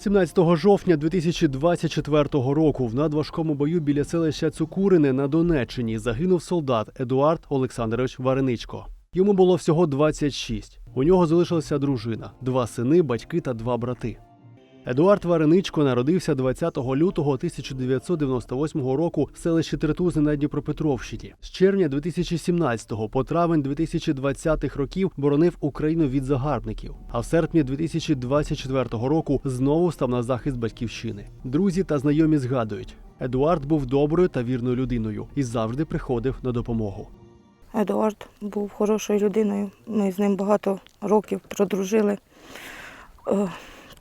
17 жовтня 2024 року в надважкому бою біля селища Цукурине на Донеччині загинув солдат Едуард Олександрович Вареничко. Йому було всього 26. У нього залишилася дружина, два сини, батьки та два брати. Едуард Вареничко народився 20 лютого 1998 року в селищі Третузи на Дніпропетровщині. З червня 2017 по травень 2020 років боронив Україну від загарбників. А в серпні 2024 року знову став на захист батьківщини. Друзі та знайомі згадують: Едуард був доброю та вірною людиною і завжди приходив на допомогу. Едуард був хорошою людиною. Ми з ним багато років продружили.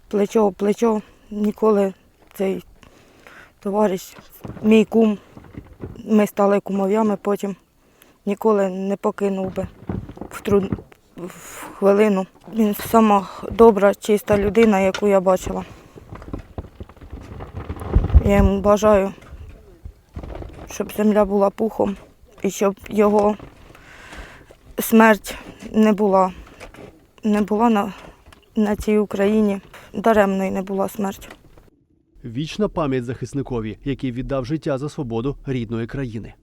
Плечо в плечо. Ніколи цей товариш, мій кум, ми стали кумов'ями потім. Ніколи не покинув би в, труд... в хвилину. Він сама добра, чиста людина, яку я бачила. Я йому бажаю, щоб земля була пухом і щоб його смерть не була, не була на, на цій Україні. Даремною не була смерть. Вічна пам'ять захисникові, який віддав життя за свободу рідної країни.